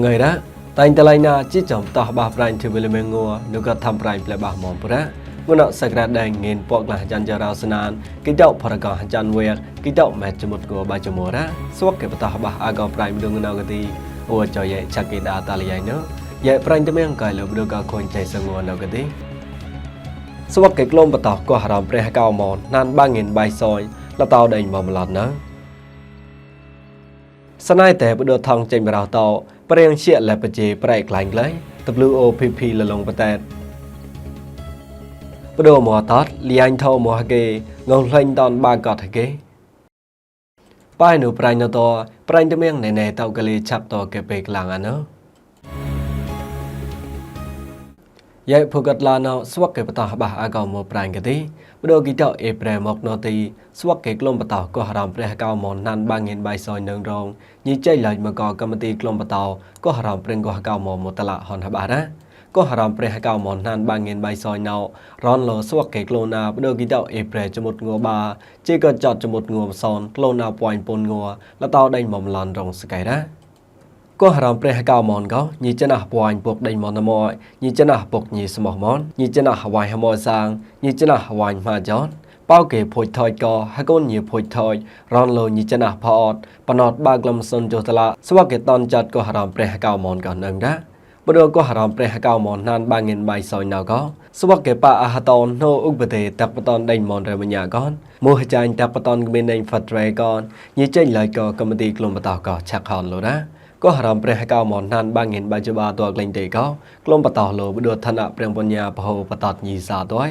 ngày đó tại tại lại na chỉ chồng tao bà phải thì về mình ngua nếu có tham phải lại bà mỏng bữa ngô nọ sạc ra đèn nghìn bọc là chân giờ rau snan cái đậu phật gò chân về cái đậu mẹ cho một ngua ba cho mùa đó suốt cái tao bà agao phải đường nào cái gì ủa cho vậy chắc cái đã ta lại nữa vậy phải thì mình cái là được cái con chạy sang ngua nào cái gì សវកេក្លុំបតោក៏ហរំព្រះកៅមនណានបាងិនបៃសយលតោដេញបំឡត់ណា ស្នៃតែបដថងចេញបរោតោព្រៀងជាលែបជេប្រែក្លាញ់ក្លែង WOPP លលងបតែតបដមតតលៀងថោមហកេងងលេងតនបាកតហកេបាយនុប្រៃណតប្រៃតមៀងណែណែតោកលេឆាប់តកេពេក្លាងអាណោ យេភូកតឡាណោស្វកេបតោបះអកោមប្រាញ់កទេបដូគីតោអេប្រែមកណទីស្វកេក្លំបតោកោះរំព្រះកោមនណាន់បាងៀនបៃសយនឹងរងញីចៃឡាញមកកកម្មទីក្លំបតោកោះរំព្រឹងកោះកោមមតឡាហនហបារ៉ាកោះរំព្រះកោមនណាន់បាងៀនបៃសយណោរនលោស្វកេក្លូណាបដូគីតោអេប្រែចមុតងួបាជេកោចតចមុតងួមសនក្លូណាពួយពុនងួលតោដេញមមឡានរងស្កៃរ៉ា ក៏ហរំព្រះកៅមនកោញីចិនះពួយពុកដេញមនមយញីចិនះពុកញីស្មោះមនញីចិនះហវៃហមយសាងញីចិនះហវៃម៉ាចនបោកេភួយថយកហកូនញីភួយថយរនលោញីចិនះផអតបណតបាក្លំសុនចុតឡាស្វកេតនចាត់ក៏ហរំព្រះកៅមនកោនឹងដាបដក៏ហរំព្រះកៅមនណានបាងិនបៃសយណៅកោស្វកេបាអហតនណូឧបទេតបតនដេញមនរមញ្ញាកនមោះចាញ់តបតនក្មេនដេញហ្វាត្រេកនញីចេញឡៃកកំទីក្លុំបតកោឆាក់ខនលោណា ក៏ហរំព្រះកៅមនណានបាងិនបាជបាតក្លែងទេកោក្លុំបតោលោបដួឋានៈព្រះបញ្ញាបហោបតតញីសាតយ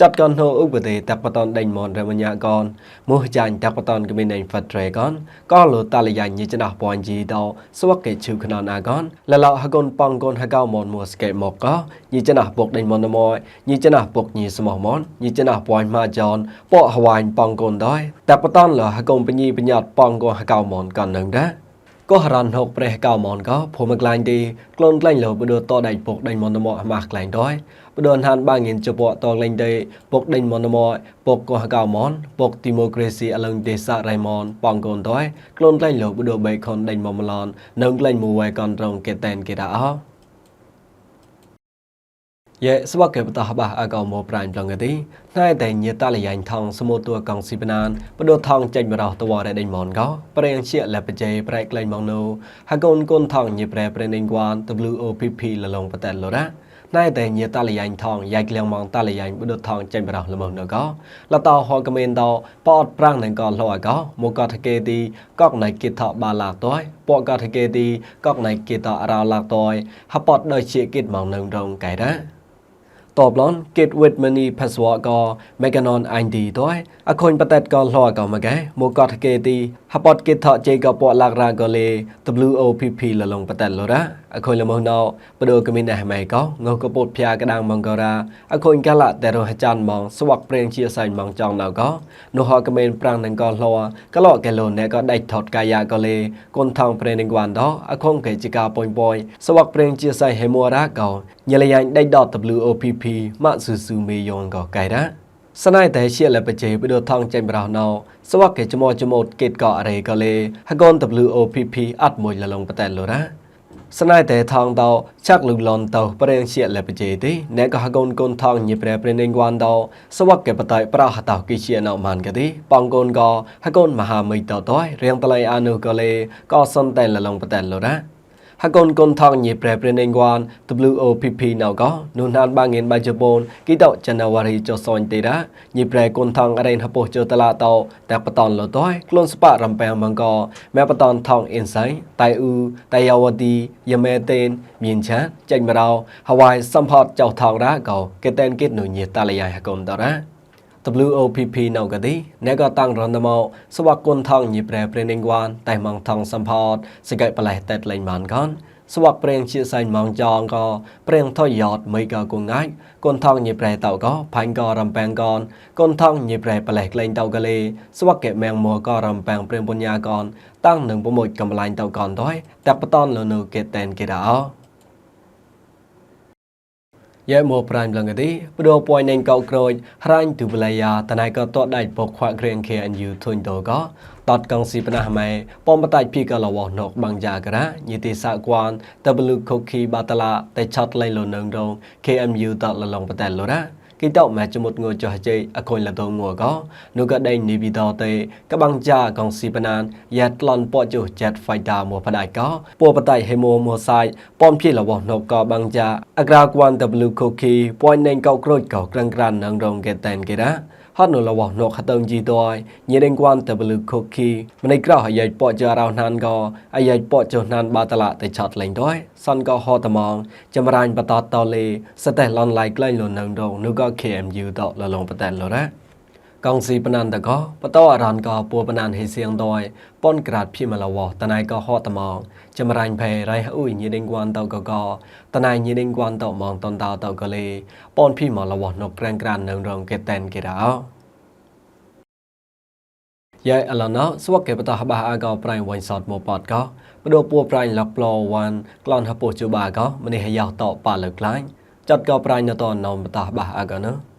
ចាត់កនហោឧបទេតបតនដេញមនរមញ្ញាកនមោះចាញ់តបតនកមីនដេញហ្វាត្រេកនក៏លោតាលយ៉ាញីចណោះពនជីតោសវកេឈឺខ្ននអាកនលឡោហកូនប៉ងកូនហកៅមនមួស្កេមកកញីចណោះពុកដេញមនមយញីចណោះពុកញីស្មោះមនញីចណោះពនម៉ាចនពកហវ៉ាញប៉ងកូនដោយតបតនលហកូនបញីបញ្ញាតប៉ងកូនហកៅមនកននឹងដែរ ក៏រនហុកប្រេះកៅមនក៏ភូមិក្លាញ់ទីក្លូនក្លាញ់លោបដតដៃពុកដេញមនមកម៉ាស់ក្លាញ់ដោយបដនហានបាងៀនជពតក្លាញ់ទេពុកដេញមនមកពុកក៏កៅមនពុកឌីម៉ូក្រេស៊ីអលឹងទេសារ៉ៃមនបងកូនដោយក្លូនក្លាញ់លោបដបៃខុនដេញមមឡននឹងក្លាញ់មួយវ៉ៃកនត្រងកេតែនគេដាអោ យេស្វកេបតបះអកោមោប្រាញ់ប្លងទីណៃតែញាតលយ៉ាញ់ថងសមូតួកងស៊ីបណានបដូថងចេញមរោះតវរ៉េដេញមនកោប្រេងជាលបជេប្រែកលែងមកនូហកូនគុនថងញាប្រែប្រេងដេញគួន WOPP លលងបតែលរ៉ាណៃតែញាតលយ៉ាញ់ថងយ៉ាច់លៀងមកតលយ៉ាញ់បដូថងចេញមរោះលមនៅកោលតោហកមេនតោប៉តប្រាំងនឹងកោលោកោមកកថកេទីកកណៃគិតថបាឡាតោពួកកថកេទីកកណៃគិតអរោឡាតោហបតដោយជាគិតមកនៅរងកែរ៉ា ตอบลอนเกตเวดมันีพัสวกอเมกานอนอันดีด้วยอคนประเทศก็หล่อก็มาแกมูกอดเกตีฮับปอดเกตเถาะเจก็ปอลากรางก็เลย WOPP ละลงประเทศลระ អខុញលមណោបដូកមីណេះម៉ៃកោងកពុតភាកដាងម៉ងការាអខុញកាលៈតេរហចាន់ម៉ងស្វកព្រៀងជាសៃម៉ងចង់ណៅកោនោះហកមេនប្រាំងនឹងកោលัวកលកែលូនណែកោដេចថតកាយាកោលេគុនថងព្រៀងនឹងវ៉ាន់ដោអខុញកែជាកាពុញពុយស្វកព្រៀងជាសៃហេមូរ៉ាកោញលយ៉ាញដេចដត WOPP ម៉ាក់ស៊ូស៊ូមេយ៉ងកោកែរ៉ាស្នៃតែជាលបជេបដូថងចេញប្រោណោស្វកកែចមោចមោតកេតកោអរេកោលេហកូន WOPP អត់មួយលលងបតែលូរ៉ា ស្នៃតែថងតោចាក់លុងលនតោប្រេងជាលេបជេទេអ្នកក៏កូនកូនថងញិប្រែប្រេងវ៉ាន់តោសវកកេបតៃប្រហតោគីជាណោម៉ានកទេបងកូនក៏ហកូនមហាមិតតោតោរៀងតលៃអនុក៏លេក៏សនតែលលងបតែលរ៉ា ហកូនកូនថងញីប្រែប្រេនេងវ៉ាន WOPP ណៅកោនូនហានបាងៀនបាជបូនគីតោចណវរីចុសុញទេរ៉ាញីប្រែកូនថងអរេនហពោចតឡាតោតែបតនលតយក្លូនស្ប៉រំបែមង្គម៉ែបតនថងអ៊ិនសៃតៃអ៊ូតៃយ៉ាវទីយមេតេនមានឆាចេញមរោហវ៉ៃសំផតចៅថងរ៉ាកោកេតែនគិតនូញីតាលយ៉ៃហកូនតរ៉ា WOPP នៅកទីអ្នកក៏តាំងរនមកសវគុណថងញីប្រែប្រេនិងវ៉ានតែម៉ងថងសំផតសកៃប្លេះតែលេងបានកនសវកប្រេងជាសៃម៉ងចងក៏ប្រេងថយយតមិនក៏គងងាយកូនថងញីប្រែតៅក៏ផាញ់ក៏រំប៉ែងកនកូនថងញីប្រែប្លេះក្លែងតៅកលេសវកកែមៀងមួក៏រំប៉ែងប្រេងបញ្ញាកនតាំងនឹងប្រមួយកំឡាញ់តៅកនទៅតែបតនលនៅកេតែនគេរោ យយេមោប្រាញ់លងទីព្រោះពួយនឹងកោក្រូចហរាញ់ទូបលយាតណៃក៏តតដៃពកខ្វាក់គ្រៀង KNU ធុញតោក៏តតកងស៊ីបណះម៉ែបំបតៃពីកលវណកបាំងយ៉ាក្រាញីទីសាគួន W ខូខីបាតឡាតែឆាត់លៃលនងរង KMU តលឡងបតែលរ៉ា គីតោម៉ែចមុតងួចោះជ័យអខុញលតងួក៏នោះក៏ដេញនីប៊ីតតេកបាំងចាកងស៊ីបណានយ៉ាត់ឡនពចុះ Jet Fighter មួបដៃក៏ពួបតៃហេម៉ូមួសាយប៉ំភីលវណកក៏បាំងចាអក្រាគួន W ខូខីពួយណេងកោក្រូចក៏ក្រាំងក្រាននងរងកេតែនគេរ៉ា ហត់នៅលវណកខតងជីតយញីដេងគួនតបលឺខូគីម្នៃក្រោះអាយពចរោណានក៏អាយពចណានបាតឡាតែឆាត់លេងតយសនក៏ហតមងចម្រាញ់បតតលេសតេឡនឡៃក្លែងលនងរងនោះក៏ KMU តលលងបតែលរ៉ា កងស៊ីបណានតកបតអរនក៏ពួបណានហេសៀងតយប៉ុនក្រាតភីមលវតណៃក៏ហតមងចម្រាញ់ភេរៃអ៊ុយញីដេងគួនតកកតណៃញីដេងគួនតមងតនតតកលេប៉ុនភីមលវណកក្រានក្រាននឹងរងកេតែនគេរោយ៉ៃអឡណោសវកេបតហបះអាកោប្រៃវ៉ៃសតមពតកោបដូពួប្រៃលកប្លវ៉ាន់ក្លនហពុជូបាកោម្នេះយ៉ាតប៉ាលើក្លាញ់ចាត់កោប្រៃណតនំបតហបះអាកោណោ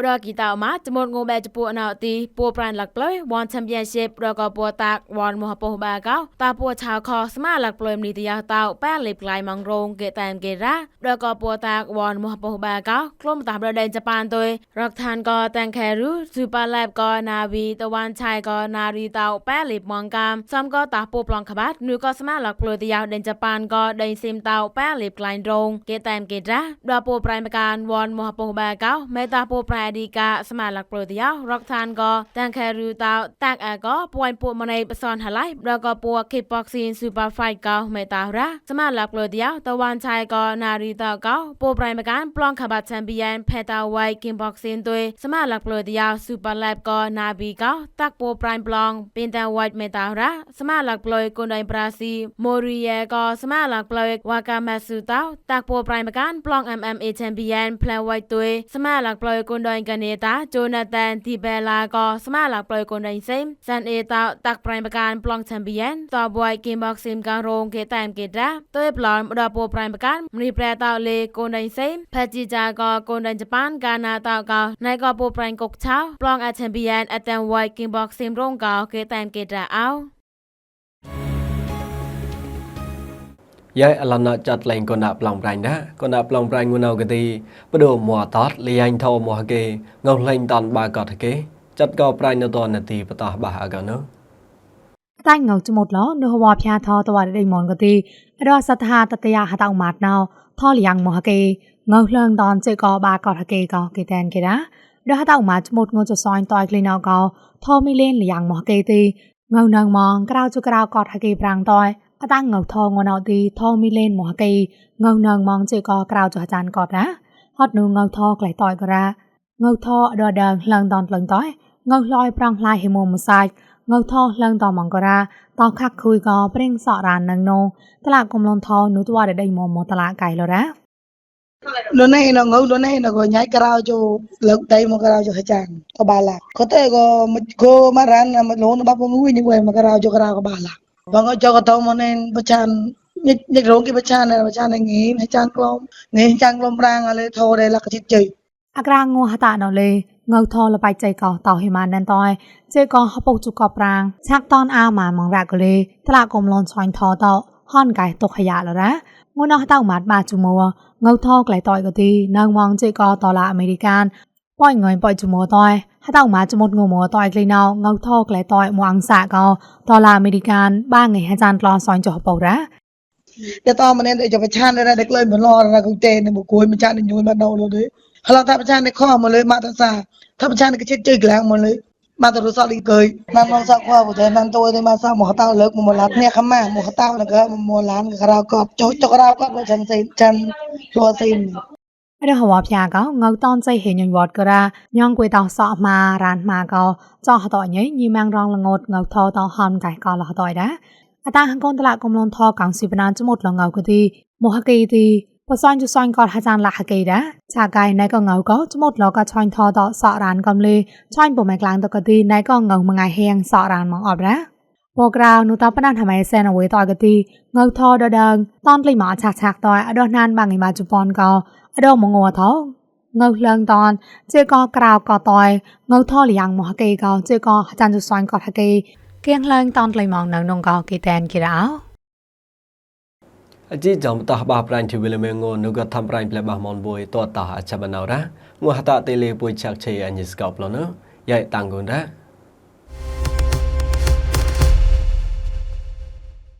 ប្រគីតោម៉ាចមុតងបែចពួណៅទីពួប្រានលាក់ប្លុយវ៉ាន់ឆាំពីយនស៊ីបប្រកពួតាក់វ៉ាន់មហពោបាកោតាពួឆៅខស្មាលាក់ប្លុយមនីទីយ៉ាតោប៉ែលេបក្លៃម៉ងរងកេតែនគេរ៉ាប្រកពួតាក់វ៉ាន់មហពោបាកោក្លុំតាប្រដេនជប៉ុនទុយរកឋានក៏តាំងខេរូស៊ូប៉ាឡែបក៏ណាវីតវ៉ាន់ឆៃក៏ណារីតោប៉ែលេបម៉ងកាមសំក៏តាពួប្លងក្បាត់នូក៏ស្មាលាក់ប្លុយទីយ៉ាដេនជប៉ុនក៏ដេញស៊ីមតោប៉ែលេបក្លៃរងគេតែនគេរ៉ាដល់ពួប្រៃមកានវ៉ាន់មហពោបាកោមេតាពួប្រៃอดีกาสมาลักโปรตียรักทานก็ตังแครูตาตากแอก็ป่วยปวดมาในปสอนหลายแล้วก็ปัวคิปบ็อกซีนซูเปอร์ไฟก็ไม่ตาระสมาลักโปรตียตะวันชายก็นารีตาเก็ปัวไพรมาการปลองขบัดแชมเปียนแพตาไวคิปอกซีนตัวสมาลักโปรตียซูเปอร์ไลบก็นาบีเกาตักปัวไพรปลองเป็นแต่วัดไม่ตาระสมาลักโปรยคนใดปราซีโมริเอก็สมาลักโปรยวากามาสูตาวตักปัวไพรมาการปลอง MMA แชมเปียนแพลไวตัวสมาลักโปรยคนใดប្រៃកនេតាជូណាតានធីបេឡាក៏ស្មាឡាប្រៃកូនដេញសេមសានអេតោតាក់ប្រៃប្រកានប្លង់ឆេមពីយ៉នតបួយគីមកស៊ីមការងគេតាមគេតាតើប្លន់ដល់ពូប្រៃប្រកានមនីប្រែតោលេកូនដេញសេមផាជីចាក៏កូនដេញជប៉ុនកាណាតោក៏ណៃក៏ពូប្រៃកុកឆោប្លង់អាឆេមពីយ៉នអតានវ៉ៃគីមកស៊ីមរងក៏គេតាមគេតាអោ យ៉ៃអឡណចាត់លែងកណាប្លងប្រៃណាកណាប្លងប្រៃងួនអកទីបដូមួតតលីយ៉ាញ់ថោមួកេងោលែងតនបាកតកេចាត់កោប្រៃនៅតនទីបតោះបាអកណោតែងៅចមុតឡនៅហវភាថោតវ៉ាដេមនកទីរសថាតតយាហតៅម៉ាត់ណៅថលយ៉ាងមួកេងៅលងតនចេកោបាកតកេកោគេតែនគេរ៉ារហតៅម៉ាត់ចមុតងចសយតយក្លីណៅកោថមីលេនលយ៉ាងមួកេទីងៅនងម៉ងក្រៅជក្រៅកតហកេប្រាំងតយ អតាំងងៅថងងណៅទីថមីលេនមួកេងៅនងម៉ងចេកោក្រៅចចានកតណាហត់នូងៅថក្លៃតយករ៉ាងៅថអដដងឡងតនលងតយងៅលយប្រាំងផ្លាយហេមមសាយងៅថឡងតមងករ៉ាតោខាក់ខុយក៏ប្រេងសក់រាននឹងនងតឡាកុំលនថនុតវ៉ាដេមមតឡាកៃលរ៉ាលនឯងងៅលនឯងក៏ញ៉ៃក្រៅជូលើកដៃមកក្រៅជូចាងក៏បាឡាក៏តែក៏គោមករានមកលនបាប់មួយនេះមកក្រៅជូក្រៅក៏បាឡា បងចកតមកនេនបចានញិចញិចរងគេបចានបចានងីហើយចានក្លំងីចានក្លំប្រាងអលេធោដែលលកចិត្តជ័យអក្រាងងហតាណលេងៅថលបៃចៃកោតោហេម៉ានណនតយជេកោហពុកជុកប្រាងឆាក់តនអាម៉ាមងរ៉ាកលេតឡាកុំលនឆាញ់ថតោហនកៃតុកខយ៉ាលរ៉ាងួនអស់តៅម៉ាត់បាជុមួងៅថក្លៃតយក៏ទីនៅងងជេកោដុល្លារអាមេរិកានប៉យងយប៉យជុមួតយ ហតោម៉ាចមុតងមតៃក្លីណោងោថោក្លែតៃមួងសាកោដុល្លារអាមេរិកានបាងៃហាចានក្លោសនចោបោរ៉ាតតមនេចបឆានរ៉ាដឹកលុយមឡរ៉ាគុទេនឹងគួយមឆានញុយមកដោលទេហឡតាបឆាននេះខមកលុយមកតសាថាបឆានកជិតជ័យក្លាំងមកលុយមកតរសលីកយណាំមកសាក់ខោបទេណាំតួទេមកសាក់មកតោលើកមកឡាត់នេះខម៉ាមកតោនឹងក៏មកឡានក៏ក្រៅកបចុចចក្រៅកបមិនចាំសេចាំលួសេន រហវផ្យាកោងៅតនចៃហេញញវតករ៉ាញងគួយតោសក់ម៉ារានម៉ាកោចោះតញញីម៉ាំងរងលងត់ងៅថោតោហនកៃកោលហតយដាអតាហងកូនតឡាកំលនថោកងស៊ីបណានចមុតលងៅកទីមហកេទីបសនជសនកតហចានលះកេដាចាកៃណៃក៏ងៅក៏ចមុតលកឆាញ់ថតសក់រានកំលេឆាញ់ពុំឯក្លាំងតកទីណៃក៏ងៅមងៃហៀងសក់រានមកអបរ៉ាពក្រៅនុតបណានថ្មីសែនអវេតកទីងៅថដដងតនក្លីមកឆាក់ឆាក់តអដណានបាងឯមកជប៉ុនកោ អដមងអថោងើលងតនជេកក្រៅកតយងើថលយ៉ាងមហកេកោជេកអាចារ្យសុសាញ់កហកេគៀងឡើងតនក្លៃម៉ងនៅនងកោគេតែនគេរោអជីចំតោះបះប្រាញ់ជីវិលមេងនុកថាំប្រាញ់ផ្លែបះមនបុយតតោះអចបណៅរ៉ាងួហតតេលេពុយឆាក់ឆេអញស្កោប្លនយ៉ៃតាំងគុនរ៉ា